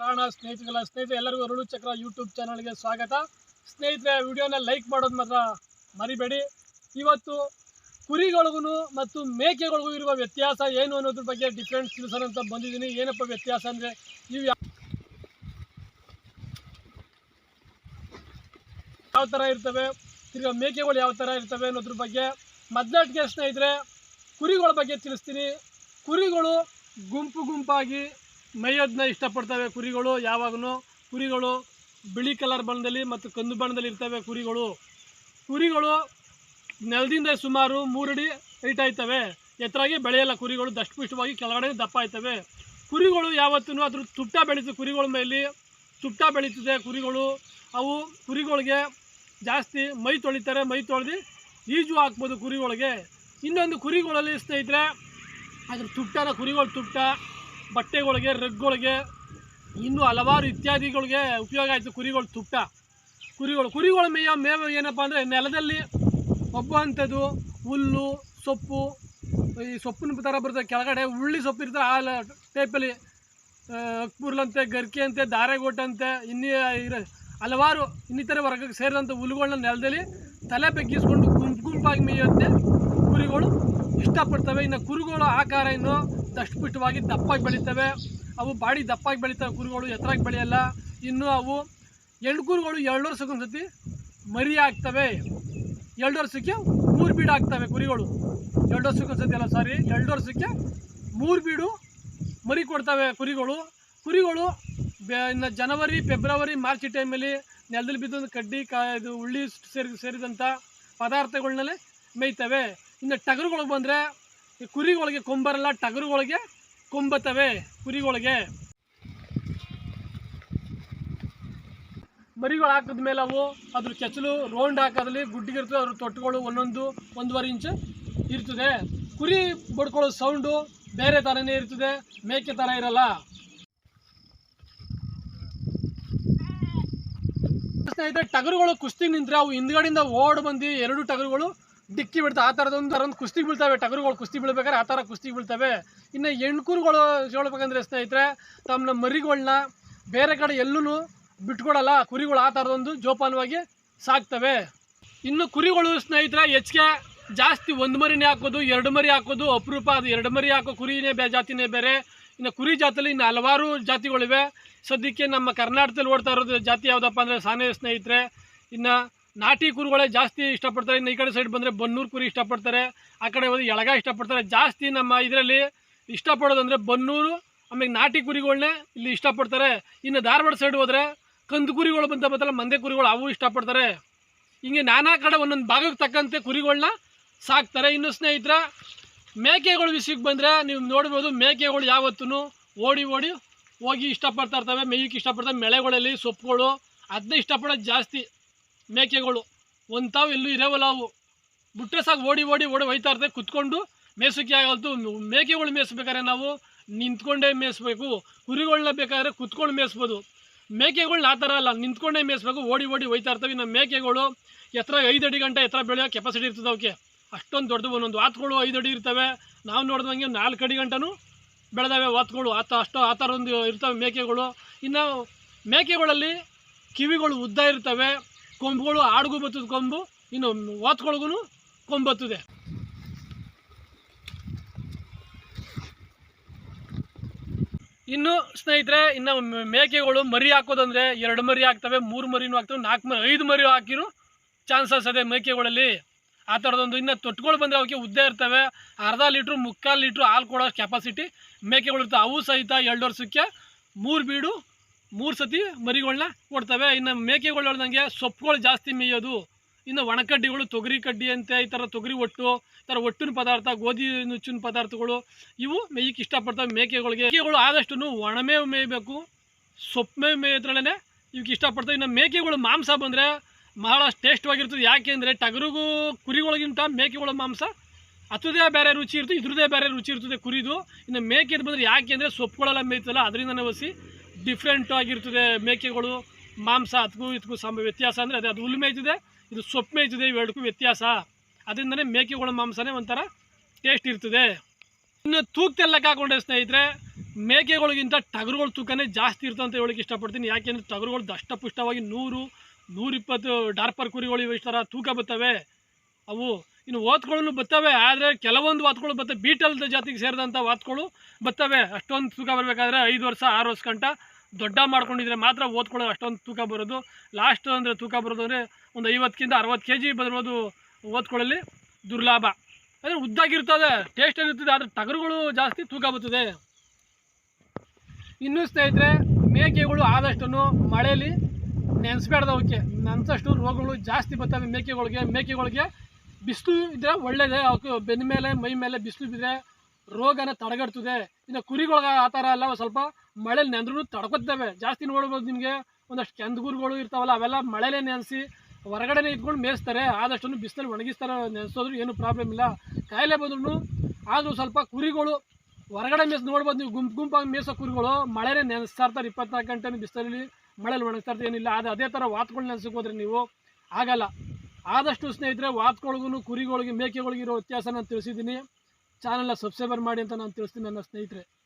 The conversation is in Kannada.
ಪ್ರಾಣ ಸ್ನೇಹಿತಗಳ ಸ್ನೇಹಿತರೆ ಎಲ್ಲರಿಗೂ ಅರುಳು ಚಕ್ರ ಯೂಟ್ಯೂಬ್ ಚಾನಲ್ಗೆ ಸ್ವಾಗತ. ಸ್ನೇಹಿತರೆ ವಿಡಿಯೋನ ಲೈಕ್ ಮಾಡೋದು ಮಾತ್ರ ಮರಿಬೇಡಿ. ಇವತ್ತು ಕುರಿಗಳಿಗೂ ಮತ್ತು ಮೇಕೆಗಳಿಗೂ ಇರುವ ವ್ಯತ್ಯಾಸ ಏನು ಅನ್ನೋದ್ರ ಬಗ್ಗೆ ಡಿಫ್ರೆನ್ಸ್ ತಿಳಿಸೋಣ ಅಂತ ಬಂದಿದ್ದೀನಿ. ಏನಪ್ಪ ವ್ಯತ್ಯಾಸ ಅಂದರೆ ಇವು ಯಾವ ಥರ ಇರ್ತವೆ, ತಿರ್ಗಾ ಮೇಕೆಗಳು ಯಾವ ಥರ ಇರ್ತವೆ ಅನ್ನೋದ್ರ ಬಗ್ಗೆ ಮೊದಲಾಟಿಗೆ ಸ್ನೇಹಿತರೆ ಕುರಿಗಳ ಬಗ್ಗೆ ತಿಳಿಸ್ತೀನಿ. ಕುರಿಗಳು ಗುಂಪು ಗುಂಪಾಗಿ ಮೇಯೋದನ್ನ ಇಷ್ಟಪಡ್ತವೆ ಕುರಿಗಳು ಯಾವಾಗಲೂ ಕುರಿಗಳು ಬಿಳಿ ಕಲರ್ ಬಣ್ಣದಲ್ಲಿ ಮತ್ತು ಕಂದು ಬಣ್ಣದಲ್ಲಿ ಇರ್ತವೆ ಕುರಿಗಳು. ಕುರಿಗಳು ನೆಲದಿಂದ ಸುಮಾರು ಮೂರಡಿ ಹೈಟ್ ಆಯ್ತವೆ. ಎತ್ತರಾಗಿ ಬೆಳೆಯಲ್ಲ ಕುರಿಗಳು, ದಷ್ಟಪುಷ್ಟವಾಗಿ ಕೆಳಗಡೆ ದಪ್ಪ ಆಯ್ತವೆ. ಕುರಿಗಳು ಯಾವತ್ತೂ ಅದ್ರ ತುಟ್ಟ ಬೆಳೀತದೆ ಕುರಿಗಳ ಮೇಲೆ ತುಟ್ಟ ಬೆಳೀತದೆ ಕುರಿಗಳು. ಅವು ಕುರಿಗಳಿಗೆ ಜಾಸ್ತಿ ಮೈ ತೊಳಿತಾರೆ, ಮೈ ತೊಳೆದು ಈಜು ಹಾಕ್ಬೋದು ಕುರಿಗಳಿಗೆ. ಇನ್ನೊಂದು ಕುರಿಗಳಲ್ಲಿ ಸ್ನೇಹಿತರೆ, ಅದ್ರ ತುಟ್ಟನ ಕುರಿಗಳ ತುಟ್ಟ. ಬಟ್ಟೆಗಳಿಗೆ, ರಗ್ಗಳಿಗೆ, ಇನ್ನೂ ಹಲವಾರು ಇತ್ಯಾದಿಗಳಿಗೆ ಉಪಯೋಗ ಆಯಿತು. ಕುರಿಗಳ ತುಪ್ಪ. ಕುರಿಗಳು, ಕುರಿಗಳ ಮೇಯ ಮೇವ ಏನಪ್ಪ ಅಂದರೆ ನೆಲದಲ್ಲಿ ಒಬ್ಬುವಂಥದ್ದು ಹುಲ್ಲು, ಸೊಪ್ಪು, ಈ ಸೊಪ್ಪಿನ ಥರ ಬರ್ತದೆ ಕೆಳಗಡೆ ಉಳ್ಳಿ ಸೊಪ್ಪು ಇರ್ತದೆ. ಆ ಟೈಪಲ್ಲಿ ಅಕ್ಪುರ್ಲಂತೆ ಗರ್ಕೆ ಅಂತೆ ದಾರೆಗೋಟಂತೆ, ಇನ್ನಿ, ಇರ, ಹಲವಾರು ಇನ್ನಿತರ ವರ್ಗಕ್ಕೆ ಸೇರಿದಂಥ ಹುಲ್ಲುಗಳನ್ನ ನೆಲದಲ್ಲಿ ತಲೆ ಬೆಗ್ಗಿಸ್ಕೊಂಡು ಗುಂಪು ಗುಂಪಾಗಿ ಮೇಯೋದನ್ನೇ ಕುರಿಗಳು ಇಷ್ಟಪಡ್ತವೆ. ಇನ್ನು ಕುರಿಗಳ ಆಕಾರ ಇನ್ನು ದಷ್ಟಪುಷ್ಟವಾಗಿ ದಪ್ಪಾಗಿ ಬೆಳೀತವೆ. ಅವು ಬಾಡಿ ದಪ್ಪಾಗಿ ಬೆಳೀತವೆ, ಕುರಿಗಳು ಎತ್ತರಾಗಿ ಬೆಳೆಯಲ್ಲ. ಇನ್ನು ಅವು ಎರಡು ಕುರಿಗಳು ಎರಡು ವರ್ಷಕ್ಕೊಂದ್ಸತಿ ಮರಿ ಆಗ್ತವೆ. ಎರಡು ವರ್ಷಕ್ಕೆ ಮೂರು ಬೀಡು ಆಗ್ತವೆ ಕುರಿಗಳು. ಎರಡು ವರ್ಷಕ್ಕೊಂದ್ಸತಿ ಅಲ್ಲ ಸಾರಿ ಎರಡು ವರ್ಷಕ್ಕೆ ಮೂರು ಬೀಡು ಮರಿ ಕೊಡ್ತವೆ ಕುರಿಗಳು. ಕುರಿಗಳು ಬೆ, ಇನ್ನು ಜನವರಿ, ಫೆಬ್ರವರಿ, ಮಾರ್ಚ್ ಟೈಮಲ್ಲಿ ನೆಲದಲ್ಲಿ ಬಿದ್ದ ಕಡ್ಡಿ, ಕಾ, ಇದು ಉಳ್ಳಿ ಸೇರಿ ಸೇರಿದಂಥ ಪದಾರ್ಥಗಳನ್ನೆಲ್ಲ ಮೇಯ್ತವೆ. ಇನ್ನು ಟಗರುಗಳು ಬಂದರೆ ಈ ಕುರಿಗಳಿಗೆ ಕೊಂಬರಲ್ಲ, ಟಗರುಗಳಿಗೆ ಕೊಂಬತ್ತವೆ ಕುರಿಗಳಿಗೆ. ಮರಿಗಳು ಹಾಕಿದ ಮೇಲೆ ಅವು ಅದ್ರ ಕೆಚ್ಚಲು ರೌಂಡ್ ಹಾಕೋದ್ರಲ್ಲಿ ಗುಡ್ಡಿಗಿರ್ತದೆ ಅದ್ರ ತೊಟ್ಟುಗಳು ಒಂದೊಂದು ಒಂದೂವರೆ ಇಂಚ್ ಇರ್ತದೆ. ಕುರಿ ಬಡ್ಕೊಳ್ಳೋ ಸೌಂಡು ಬೇರೆ ಥರನೇ ಇರ್ತದೆ, ಮೇಕೆ ಥರ ಇರಲ್ಲ. ಸ್ನೇಹಿತರೆ, ಟಗರುಗಳು ಕುಸ್ತಿ ನಿಂತರೆ ಅವು ಹಿಂದ್ಗಡೆಯಿಂದ ಓಡ್ ಬಂದು ಎರಡು ಟಗರುಗಳು ಡಿಕ್ಕಿ ಬಿಡ್ತಾ ಆ ಥರದೊಂದು ಥರ ಒಂದು ಕುಸ್ತಿ ಬೀಳ್ತವೆ, ಟಗರುಗಳು ಕುಸ್ತಿ ಬೀಳ್ಬೇಕಾದ್ರೆ ಆ ಥರ ಕುಸ್ತಿ ಬೀಳ್ತವೆ. ಇನ್ನು ಹೆಣ್ಕುರುಗಳು ಹೇಳ್ಬೇಕಂದ್ರೆ ಸ್ನೇಹಿತರೆ ತಮ್ಮ ಮರಿಗಳನ್ನ ಬೇರೆ ಕಡೆ ಎಲ್ಲೂ ಬಿಟ್ಕೊಡಲ್ಲ ಕುರಿಗಳು ಆ ಥರದೊಂದು ಜೋಪಾನವಾಗಿ ಸಾಕ್ತವೆ. ಇನ್ನು ಕುರಿಗಳು ಸ್ನೇಹಿತರೆ ಹೆಚ್ಚಿಗೆ ಜಾಸ್ತಿ ಒಂದು ಮರಿನೇ ಹಾಕೋದು, ಎರಡು ಮರಿ ಹಾಕೋದು ಅಪರೂಪ. ಅದು ಎರಡು ಮರಿ ಹಾಕೋ ಕುರಿನೇ ಬೇ, ಜಾತಿನೇ ಬೇರೆ. ಇನ್ನು ಕುರಿ ಜಾತಿಯಲ್ಲಿ ಇನ್ನು ಹಲವಾರು ಜಾತಿಗಳಿವೆ. ಸದ್ಯಕ್ಕೆ ನಮ್ಮ ಕರ್ನಾಟಕದಲ್ಲಿ ಓಡ್ತಾ ಇರೋದು ಜಾತಿ ಯಾವುದಪ್ಪ ಅಂದರೆ ಸಾನೆ ಸ್ನೇಹಿತರೆ. ಇನ್ನು ನಾಟಿ ಕುರುಗಳೇ ಜಾಸ್ತಿ ಇಷ್ಟಪಡ್ತಾರೆ. ಇನ್ನು ಈ ಕಡೆ ಸೈಡ್ ಬಂದರೆ ಬನ್ನೂರು ಕುರಿ ಇಷ್ಟಪಡ್ತಾರೆ. ಆ ಕಡೆ ಹೋದ್ರೆ ಎಳಗ ಇಷ್ಟಪಡ್ತಾರೆ. ಜಾಸ್ತಿ ನಮ್ಮ ಇದರಲ್ಲಿ ಇಷ್ಟಪಡೋದಂದರೆ ಬನ್ನೂರು ಆಮೇಲೆ ನಾಟಿ ಕುರಿಗಳನ್ನೇ ಇಲ್ಲಿ ಇಷ್ಟಪಡ್ತಾರೆ. ಇನ್ನು ಧಾರವಾಡ ಸೈಡ್ ಹೋದರೆ ಕಂದು ಕುರಿಗಳು ಬಂತ ಬತ್ತಲ್ಲ, ಮಂದೆ ಕುರಿಗಳು ಅವು ಇಷ್ಟಪಡ್ತಾರೆ. ಹಿಂಗೆ ನಾನಾ ಕಡೆ ಒಂದೊಂದು ಭಾಗಕ್ಕೆ ತಕ್ಕಂತೆ ಕುರಿಗಳನ್ನ ಸಾಕ್ತಾರೆ. ಇನ್ನು ಸ್ನೇಹಿತರ, ಮೇಕೆಗಳು ವಿಷಯಕ್ಕೆ ಬಂದರೆ ನೀವು ನೋಡ್ಬೋದು ಮೇಕೆಗಳು ಯಾವತ್ತೂ ಓಡಿ ಓಡಿ ಹೋಗಿ ಇಷ್ಟಪಡ್ತಾ ಇರ್ತವೆ. ಮೇಯಕ್ಕೆ ಇಷ್ಟಪಡ್ತವೆ ಮೆಳೆಗಳಲ್ಲಿ ಸೊಪ್ಪುಗಳು ಅದನ್ನೇ ಇಷ್ಟಪಡೋದು ಜಾಸ್ತಿ. ಮೇಕೆಗಳು. ಒಂದು ತಾವು ಎಲ್ಲೂ ಇರೋವಲ್ಲ ಅವು. ಬಿಟ್ಟರೆ ಸಾಕು, ಓಡಿ ಓಡಿ ಓಡಿ ಹೋಯ್ತಾ ಇರ್ತವೆ ಕುತ್ಕೊಂಡು ಮೇಸಕ್ಕೆ ಆಗಲ್ತು ಮೇಕೆಗಳು ಮೇಯಿಸ್ಬೇಕಾದ್ರೆ ನಾವು ನಿಂತ್ಕೊಂಡೇ ಮೇಯಿಸ್ಬೇಕು. ಕುರಿಗಳನ್ನ ಬೇಕಾದ್ರೆ ಕುತ್ಕೊಂಡು ಮೇಯಿಸ್ಬೋದು. ಮೇಕೆಗಳನ್ನ ಆ ಥರ ಅಲ್ಲ, ನಿಂತ್ಕೊಂಡೇ ಮೇಯಿಸ್ಬೇಕು. ಓಡಿ ಓಡಿ ಹೋಯ್ತಾ ಇರ್ತವೆ. ಇನ್ನು ಮೇಕೆಗಳು ಎತ್ತರ ಐದು ಅಡಿ ಗಂಟೆ ಎತ್ತರ ಬೆಳೆಯೋ ಕೆಪಾಸಿಟಿ ಇರ್ತದೆ ಅವಕ್ಕೆ ಅಷ್ಟೊಂದು ದೊಡ್ಡದು. ಒಂದೊಂದು ವಾತ್ಗಳು ಐದು ಅಡಿ ಇರ್ತವೆ. ನಾವು ನೋಡಿದಂಗೆ ನಾಲ್ಕು ಅಡಿ ಗಂಟನೂ ಬೆಳೆದಾವೆ ವಾತ್ಗಳು. ಆತ ಅಷ್ಟು ಆ ಥರ ಒಂದು ಇರ್ತವೆ ಮೇಕೆಗಳು. ಇನ್ನು ಮೇಕೆಗಳಲ್ಲಿ ಕಿವಿಗಳು ಉದ್ದ ಇರ್ತವೆ. ಕೊಂಬುಗಳು ಆಡಿಗೂ ಬತ್ತದ ಕೊಂಬು, ಇನ್ನು ವಾತ್ಗಳಿಗೂ ಕೊಂಬತ್ತದೆ ಇನ್ನು ಸ್ನೇಹಿತರೆ, ಇನ್ನು ಮೇಕೆಗಳು ಮರಿ ಹಾಕೋದಂದ್ರೆ ಎರಡು ಮರಿ ಹಾಕ್ತವೆ ಮೂರು ಮರಿನೂ ಹಾಕ್ತವೆ ನಾಲ್ಕು ಮರಿ, ಐದು ಮರಿ ಹಾಕಿರೋ ಚಾನ್ಸಸ್ ಇದೆ ಮೇಕೆಗಳಲ್ಲಿ. ಆ ಥರದೊಂದು ಇನ್ನು ತೊಟ್ಗಳು ಬಂದರೆ ಅವಕ್ಕೆ ಉದ್ದೇ ಇರ್ತವೆ. ಅರ್ಧ ಲೀಟ್ರು, ಮುಕ್ಕಾಲು ಲೀಟ್ರು ಹಾಲು ಕೊಡೋ ಕೆಪಾಸಿಟಿ ಮೇಕೆಗಳು ಇರ್ತವೆ ಅವು ಸಹಿತ ಎರಡು ವರ್ಷಕ್ಕೆ ಮೂರು ಬೀಡು ಮೂರು ಸತಿ ಮರಿಗಳನ್ನ ಕೊಡ್ತವೆ. ಇನ್ನು ಮೇಕೆಗಳು ಸೊಪ್ಪುಗಳು ಜಾಸ್ತಿ ಮೇಯೋದು. ಇನ್ನು ಒಣಕಡ್ಡಿಗಳು, ತೊಗರಿ ಕಡ್ಡಿ ಅಂತೆ, ಈ ಥರ ತೊಗರಿ ಒಟ್ಟು, ಈ ಥರ ಒಟ್ಟಿನ ಪದಾರ್ಥ, ಗೋಧಿ ನುಚ್ಚಿನ ಪದಾರ್ಥಗಳು, ಇವು ಮೇಯಕ್ಕೆ ಇಷ್ಟಪಡ್ತವೆ ಮೇಕೆಗಳಿಗೆ. ಮೇಕೆಗಳು ಆದಷ್ಟು ಒಣಮೇವು ಮೇಯಬೇಕು. ಸೊಪ್ಪು ಮೇವು ಮೇಯೋದ್ರಲ್ಲೇ ಇವಕ್ಕೆ ಇಷ್ಟಪಡ್ತವೆ. ಇನ್ನು ಮೇಕೆಗಳು ಮಾಂಸ ಬಂದರೆ ಬಹಳ ಟೇಸ್ಟ್ವಾಗಿರ್ತದೆ. ಯಾಕೆ ಅಂದರೆ ಟಗರಿಗೂ ಕುರಿಗಳಿಗಿಂತ ಮೇಕೆಗಳ ಮಾಂಸ ಅದ್ರದ್ದೇ ಬೇರೆ ರುಚಿ ಇರ್ತದೆ ಇದ್ರದೇ ಬೇರೆ ರುಚಿ ಇರ್ತದೆ ಕುರಿದು. ಇನ್ನು ಮೇಕೆದು ಬಂದರೆ ಯಾಕೆ ಅಂದರೆ ಸೊಪ್ಪುಗಳೆಲ್ಲ ಮೇಯ್ತಲ್ಲ, ಅದರಿಂದನೇ ಒಸಿ ಡಿಫ್ರೆಂಟ್ ಆಗಿರ್ತದೆ, ಮೇಕೆಗಳು, ಮಾಂಸ ಅದಕ್ಕೂ ಇದಕ್ಕೂ ಸಮ ವ್ಯತ್ಯಾಸ ಅಂದರೆ ಅದೇ, ಅದು ಹುಲ್ಲು ಮೇಯ್ತಿದೆ ಇದು ಸೊಪ್ಪು ಮೇಯ್ತಿದೆ ಇವೆರಡಕ್ಕೂ ವ್ಯತ್ಯಾಸ. ಅದರಿಂದನೇ ಮೇಕೆಗಳ ಮಾಂಸನೇ ಒಂಥರ ಟೇಸ್ಟ್ ಇರ್ತದೆ. ಇನ್ನು ತೂಕ್ತೆಲ್ಲ ಲೆಕ್ಕ ಹಾಕೊಂಡ್ರೆ ಸ್ನೇಹಿತರೆ, ಮೇಕೆಗಳಿಗಿಂತ ಟಗರುಗಳ ತೂಕನೇ ಜಾಸ್ತಿ ಇರ್ತದೆ ಅಂತ ಹೇಳಕ್ಕೆ ಇಷ್ಟಪಡ್ತೀನಿ. ಯಾಕೆಂದರೆ ಟಗರುಗಳು ದಷ್ಟಪುಷ್ಟವಾಗಿ ನೂರು, ನೂರಿಪ್ಪತ್ತು ಡಾರ್ಪರ್ ಕುರಿಗಳು ಇವೆ ಇಷ್ಟರ ತೂಕ ಬರ್ತವೆ. ಅವು ಇನ್ನು ಓತ್ಗಳು ಬರ್ತವೆ, ಆದರೆ ಕೆಲವೊಂದು ವಾತ್ಗಳು ಬರ್ತವೆ. ಬೀಟಲ್ ಜಾತಿಗೆ ಸೇರಿದಂಥ ವಾತ್ಗಳು ಬರ್ತವೆ. ಅಷ್ಟೊಂದು ತೂಕ ಬರಬೇಕಾದ್ರೆ ಐದು ವರ್ಷ, ಆರು ವರ್ಷ ಗಂಟ ದೊಡ್ಡ ಮಾಡ್ಕೊಂಡಿದ್ರೆ ಮಾತ್ರ ಓದ್ಕೊಳ್ಳೋ ಅಷ್ಟೊಂದು ತೂಕ ಬರೋದು. ಲಾಸ್ಟ್ ಅಂದರೆ ತೂಕ ಬರೋದು ಅಂದರೆ ಒಂದು ಐವತ್ತಕ್ಕಿಂತ ಅರವತ್ತು ಕೆ ಜಿ ಬರೋದು ಓದ್ಕೊಳ್ಳಲ್ಲಿ ದುರ್ಲಾಭ. ಅಂದರೆ ಉದ್ದಾಗಿರ್ತದೆ ಟೇಸ್ಟ್ ಏನಿರ್ತದೆ ಆದರೆ ಟಗರುಗಳು ಜಾಸ್ತಿ ತೂಕ ಬರ್ತದೆ. ಇನ್ನು ಸ್ನೇಹಿತರೆ, ಮೇಕೆಗಳು ಆದಷ್ಟು ಮಳೆಯಲ್ಲಿ ನೆನೆಸ್ಬೇಡ್ದು ಅವಕ್ಕೆ ನೆನೆಸಷ್ಟು ರೋಗಗಳು ಜಾಸ್ತಿ ಬರ್ತವೆ ಮೇಕೆಗಳಿಗೆ. ಮೇಕೆಗಳಿಗೆ ಬಿಸಿಲು ಇದ್ರೆ ಒಳ್ಳೇದೇ ಬೆನ್ನ ಮೇಲೆ, ಮೈ ಮೇಲೆ ಬಿಸಿಲು ಬಿದ್ದರೆ ರೋಗನ ತಡೆಗಟ್ತದೆ. ಇನ್ನು ಕುರಿಗಳ ಆ ಥರ ಎಲ್ಲ ಸ್ವಲ್ಪ ಮಳೇಲಿ ನೆಂದ್ರೂ ತಡ್ಕೊತವೆ. ಜಾಸ್ತಿ ನೋಡ್ಬೋದು ನಿಮಗೆ, ಒಂದಷ್ಟು ಕೆಂದುಗುರುಗಳು ಇರ್ತಾವಲ್ಲ, ಅವೆಲ್ಲ ಮಳೆಲೇ ನೆನೆಸಿ ಹೊರಗಡೆನೇ ಇಟ್ಕೊಂಡು ಮೇಯಿಸ್ತಾರೆ. ಆದಷ್ಟು ಬಿಸಿಲಲ್ಲಿ ಒಣಗಿಸ್ತಾರೆ ನೆನೆಸೋದ್ರು ಏನು ಪ್ರಾಬ್ಲಮ್ ಇಲ್ಲ. ಕಾಯಿಲೆ ಬಂದ್ರೂ ಆದರೂ ಸ್ವಲ್ಪ ಕುರಿಗಳು ಹೊರಗಡೆ ಮೇಯ್ಸಿ, ನೋಡ್ಬೋದು ನೀವು ಗುಂಪು ಗುಂಪಾಗಿ ಮೇಯಿಸೋ ಕುರಿಗಳು ಮಳೆನೇ ನೆನೆಸ್ತಾ ಇರ್ತಾರೆ. ಇಪ್ಪತ್ನಾಲ್ಕು ಗಂಟೆ ಬಿಸಿಲಲ್ಲಿ ಮಳೆಯಲ್ಲಿ ಒಣಗಿಸ್ತಾ ಇರ್ತಾರೆ, ಏನಿಲ್ಲ. ಅದು ಅದೇ ಥರ ವಾತ್ಗಳು ನೆನೆಸಕ್ಕೆ ಹೋದ್ರೆ ನೀವು ಆಗಲ್ಲ. ಆದಷ್ಟು ಸ್ನೇಹಿತರೆ ವಾತ್ಗಳಿಗೂ ಕುರಿಗಳಿಗೆ ಮೇಕೆಗಳಿಗಿರೋ ವ್ಯತ್ಯಾಸ ನಾನು ತಿಳಿಸಿದ್ದೀನಿ. ಚಾನಲ್ನ ಸಬ್ಸ್ಕ್ರೈಬರ್ ಮಾಡಿ ಅಂತ ನಾನು ತಿಳಿಸ್ತೀನಿ ನನ್ನ ಸ್ನೇಹಿತರೆ.